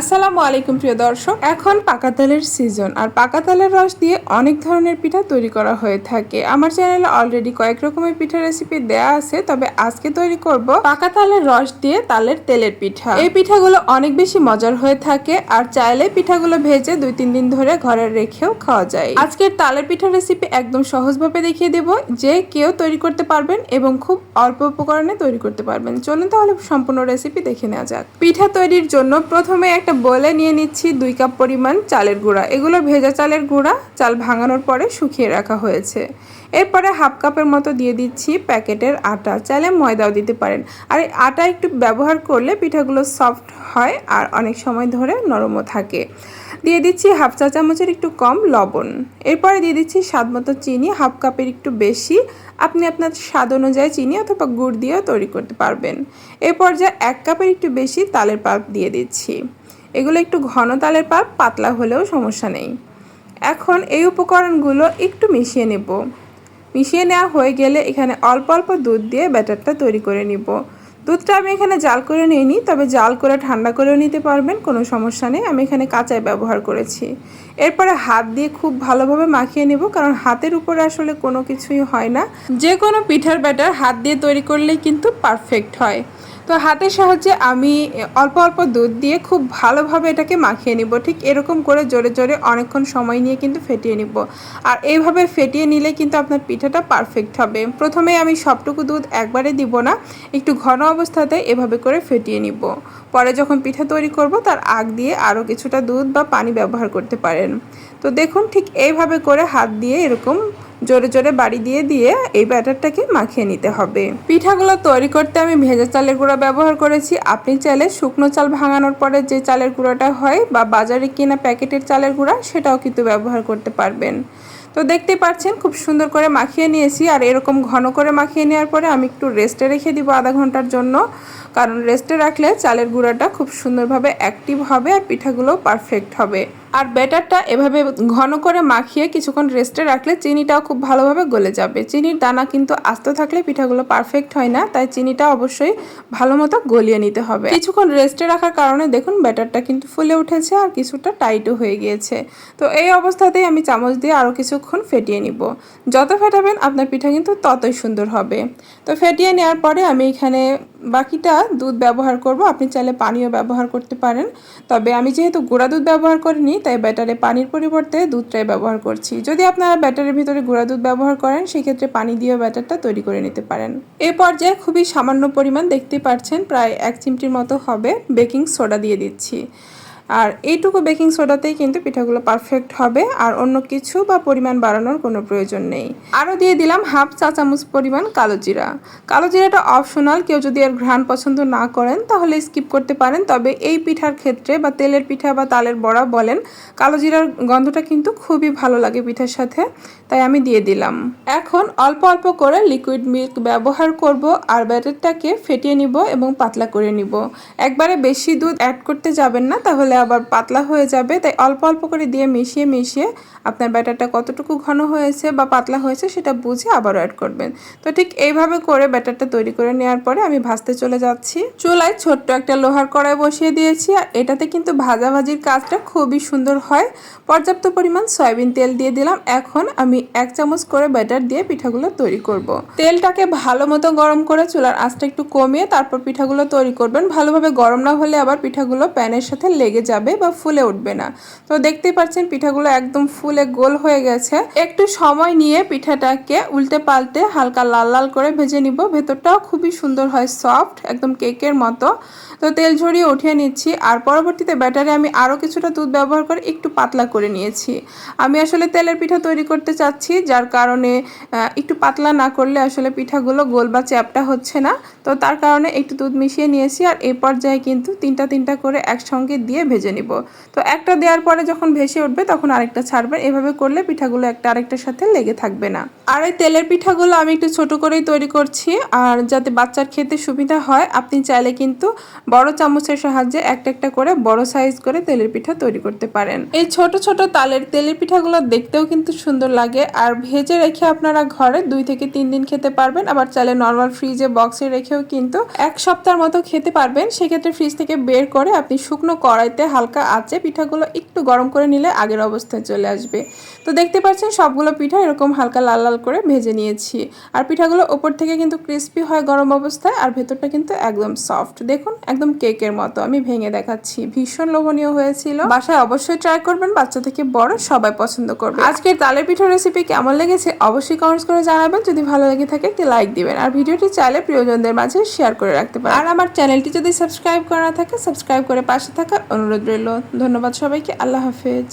আসসালামু আলাইকুম, প্রিয় দর্শক। এখন পাকা তেলের সিজন আর পাকা তেলের রস দিয়ে অনেক ধরনের পিঠা তৈরি করা হয়ে থাকে। আমার চ্যানেলে অলরেডি কয়েক রকমের পিঠা রেসিপি দেয়া আছে, তবে আজকে তৈরি করব পাকা তালের রস দিয়ে তালের তেলের পিঠা। এই পিঠাগুলো অনেক বেশি মজার হয়ে থাকে, আর চাইলে পিঠাগুলো ভেজে দুই তিন দিন ধরে ঘরে রেখেও খাওয়া যায়। আজকের তালের পিঠা রেসিপি একদম সহজভাবে দেখিয়ে দেব, যে কেউ তৈরি করতে পারবেন এবং খুব অল্প উপকরণে তৈরি করতে পারবেন। চলুন তাহলে সম্পূর্ণ রেসিপি দেখে নেওয়া যাক। পিঠা তৈরির জন্য প্রথমে একটা বলে নিয়ে নিচ্ছি দুই কাপ পরিমাণ চালের গুঁড়া। এগুলো ভেজা চালের গুঁড়া, চাল ভাঙানোর পরে শুকিয়ে রাখা হয়েছে। এরপরে হাফ কাপের মতো দিয়ে দিচ্ছি প্যাকেটের আটা। চাইলে ময়দাও দিতে পারেন। আর আটা একটু ব্যবহার করলে পিঠাগুলো সফট হয় আর অনেক সময় ধরে নরমও থাকে। দিয়ে দিচ্ছি হাফ চা চামচের একটু কম লবণ। এরপরে দিয়ে দিচ্ছি স্বাদ মতো চিনি, হাফ কাপের একটু বেশি। আপনি আপনার স্বাদ অনুযায়ী চিনি অথবা গুড় দিয়েও তৈরি করতে পারবেন। এই পর্যায়ে এক কাপের একটু বেশি তালের পাল্প দিয়ে দিচ্ছি। এগুলো একটু ঘন তালের পাল্প পাতলা হলেও সমস্যা নেই। এখন এই উপকরণগুলো একটু মিশিয়ে নেব। মিশিয়ে নেওয়া হয়ে গেলে এখানে অল্প অল্প দুধ দিয়ে ব্যাটারটা তৈরি করে নিব। দুধটা আমি এখানে জাল করে নিইনি, তবে জাল করে ঠান্ডা করেও নিতে পারবেন, কোনো সমস্যা নেই। আমি এখানে কাঁচাই ব্যবহার করেছি। এরপরে হাত দিয়ে খুব ভালোভাবে মাখিয়ে নেব, কারণ হাতের উপরে আসলে কোনো কিছুই হয় না। যে কোনো পিঠার ব্যাটার হাত দিয়ে তৈরি করলেই কিন্তু পারফেক্ট হয়। তো হাতের সাহায্যে আমি অল্প অল্প দুধ দিয়ে খুব ভালোভাবে এটাকে মাখিয়ে নিব। ঠিক এরকম করে জোরে জোরে অনেকক্ষণ সময় নিয়ে কিন্তু ফেটিয়ে নিব। আর এইভাবে ফেটিয়ে নিলে কিন্তু আপনার পিঠাটা পারফেক্ট হবে। প্রথমে আমি সবটুকু দুধ একবারে দিব না, একটু ঘন অবস্থাতে এভাবে করে ফেটিয়ে নিব। পরে যখন পিঠা তৈরি করব, তার আগ দিয়ে আরও কিছুটা দুধ বা পানি ব্যবহার করতে পারেন। তো দেখুন ঠিক এইভাবে করে হাত দিয়ে এরকম জোরে জোরে বাড়ি দিয়ে দিয়ে এই ব্যাটারটাকে মাখিয়ে নিতে হবে। পিঠাগুলো তৈরি করতে আমি ভেজা চালের গুঁড়া ব্যবহার করেছি। আপনি চাইলে শুকনো চাল ভাঙানোর পরে যে চালের গুঁড়োটা হয় বা বাজারে কিনা প্যাকেটের চালের গুঁড়া, সেটাও কিন্তু ব্যবহার করতে পারবেন। তো দেখতে পাচ্ছেন, খুব সুন্দর করে মাখিয়ে নিয়েছি। আর এরকম ঘন করে মাখিয়ে নেওয়ার পরে আমি একটু রেস্টে রেখে দিব আধা ঘণ্টার জন্য। কারণ রেস্টে রাখলে চালের গুঁড়াটা খুব সুন্দরভাবে অ্যাক্টিভ হবে আর পিঠাগুলো পারফেক্ট হবে। আর ব্যাটারটা এভাবে ঘন করে মাখিয়ে কিছুক্ষণ রেস্টে রাখলে চিনিটাও খুব ভালোভাবে গলে যাবে। চিনির দানা কিন্তু আস্ত থাকলে পিঠাগুলো পারফেক্ট হয় না, তাই চিনিটা অবশ্যই ভালো মতো গলিয়ে নিতে হবে। কিছুক্ষণ রেস্টে রাখার কারণে দেখুন ব্যাটারটা কিন্তু ফুলে উঠেছে আর কিছুটা টাইটও হয়ে গিয়েছে। তো এই অবস্থাতেই আমি চামচ দিয়ে আরও কিছুক্ষণ ফেটিয়ে নিব। যত ফেটাবেন আপনার পিঠা কিন্তু ততই সুন্দর হবে। তো ফেটিয়ে নেওয়ার পরে আমি এখানে বাকিটা দুধ ব্যবহার করব। আপনি চাইলে পানিও ব্যবহার করতে পারেন। তবে আমি যেহেতু গুঁড়া দুধ ব্যবহার করিনি, তাই ব্যাটারে পানির পরিবর্তে দুধটাই ব্যবহার করছি। যদি আপনারা ব্যাটারের ভিতরে গুঁড়া দুধ ব্যবহার করেন, সেক্ষেত্রে পানি দিয়েও ব্যাটারটা তৈরি করে নিতে পারেন। এ পর্যায়ে খুবই সামান্য পরিমাণ দেখতে পাচ্ছেন, প্রায় এক চিমটির মতো হবে বেকিং সোডা দিয়ে দিচ্ছি। আর এইটুকু বেকিং সোডাতেই কিন্তু পিঠাগুলো পারফেক্ট হবে, আর অন্য কিছু বা পরিমাণ বাড়ানোর কোনো প্রয়োজন নেই। আরও দিয়ে দিলাম হাফ চা চামচ পরিমাণ কালো জিরা। কালো জিরাটা অপশনাল কেউ যদি আর ঘ্রাণ পছন্দ না করেন তাহলে স্কিপ করতে পারেন, তবে এই পিঠার ক্ষেত্রে বা তেলের পিঠা বা তালের বড়া বলেন, কালো জিরার গন্ধটা কিন্তু খুবই ভালো লাগে পিঠার সাথে, তাই আমি দিয়ে দিলাম। এখন অল্প অল্প করে লিকুইড মিল্ক ব্যবহার করব, আর ব্যাটারটাকে ফেটিয়ে নিব এবং পাতলা করে নিব। একবারে বেশি দুধ অ্যাড করতে যাবেন না, তাহলে আবার পাতলা হয়ে যাবে, তাই অল্প অল্প করে দিয়ে মিশিয়ে মিশিয়ে আপনার ব্যাটারটা কতটুকু ঘন হয়েছে বা পাতলা হয়েছে সেটা বুঝে আবারও অ্যাড করবেন। তো ঠিক এইভাবে করে ব্যাটারটা তৈরি করে নেওয়ার পরে আমি ভাজতে চলে যাচ্ছি। চুলায় ছোট্ট একটা লোহার কড়াই বসিয়ে দিয়েছি আর এটাতে কিন্তু ভাজাভাজির কাজটা খুবই সুন্দর হয়। পর্যাপ্ত পরিমাণ সয়াবিন তেল দিয়ে দিলাম। এখন আমি এক চামচ করে ব্যাটার দিয়ে পিঠাগুলো তৈরি করব। তেলটাকে ভালো মতো গরম করে চুলার আঁচটা একটু কমিয়ে তারপর পিঠাগুলো তৈরি করবেন। ভালোভাবে গরম না হলে আবার পিঠাগুলো প্যানের সাথে লেগে যাবে বা ফুলে উঠবে না। তো দেখতেই পাচ্ছেন পিঠাগুলো একদম ফুলে গোল হয়ে গেছে। একটু সময় নিয়ে পিঠাটাকে উল্টে পাল্টে হালকা লাল লাল করে ভেজে নিব। ভেতরটাও খুবই সুন্দর হয় সফট একদম কেকের মতো। তো তেল ঝরিয়ে উঠিয়ে নিচ্ছি। আর পরবর্তীতে ব্যাটারে আমি আরও কিছুটা দুধ ব্যবহার করে একটু পাতলা করে নিয়েছি। আমি আসলে তেলের পিঠা তৈরি করতে চাচ্ছি, যার কারণে একটু পাতলা না করলে আসলে পিঠাগুলো গোল বা চ্যাপটা হচ্ছে না। তো তার কারণে একটু দুধ মিশিয়ে নিয়েছি। আর এই পর্যায়ে কিন্তু তিনটা তিনটা করে একসঙ্গে দিয়ে ভেজে নিব। তো একটা দেওয়ার পরে যখন ভেসে উঠবে তখন আরেকটা ছাড়বেন। এভাবে করলে পিঠাগুলো একটা আরেকটার সাথে লেগে থাকবে না। আর এই তেলের পিঠাগুলো আমি একটু ছোট করেই তৈরি করছি। আর যাতে বাচ্চার খেতে সুবিধা হয়, আপনি চাইলে কিন্তু বড় চামচের সাহায্যে একটা একটা করে বড় সাইজ করে তেলের পিঠা তৈরি করতে পারেন। এই ছোট ছোট তালের, তেলের পিঠাগুলো দেখতেও কিন্তু সুন্দর লাগে। আর ভেজে রেখে আপনারা ঘরে দুই থেকে তিন দিন খেতে পারবেন। আবার চাইলে নর্মাল ফ্রিজে বক্সে রেখেও কিন্তু এক সপ্তাহের মতো খেতে পারবেন। সেক্ষেত্রে ফ্রিজ থেকে বের করে আপনি শুকনো কড়াইতে কড়াইতে হালকা আঁচে পিঠাগুলো একটু গরম করে নিলে আগের অবস্থায় চলে আসবে। তো দেখতে পাচ্ছেন সবগুলো পিঠা এরকম হালকা লাল লাল করে ভেজে নিয়েছি। আর পিঠাগুলো ওপর থেকে কিন্তু ক্রিস্পি হয় গরম অবস্থায় আর ভেতরটা কিন্তু একদম সফট দেখুন, একদম কেকের মতো। আমি ভেঙে দেখাচ্ছি। ভীষণ লোভনীয় হয়েছিল। বাসায় অবশ্যই ট্রাই করবেন, বাচ্চা থেকে বড় সবাই পছন্দ করবে। আজকের তালের পিঠা রেসিপি কেমন লেগেছে অবশ্যই কমেন্টস করে জানাবেন। যদি ভালো লেগে থাকে একটি লাইক দিবেন। আর ভিডিওটি চাইলে প্রিয়জনদের মাঝে শেয়ার করে রাখতে পারেন। আর আমার চ্যানেলটি যদি সাবস্ক্রাইব করা থাকে সাবস্ক্রাইব করে পাশে থাকার অনুরোধ রইল। ধন্যবাদ সবাইকে। আল্লাহ হাফেজ।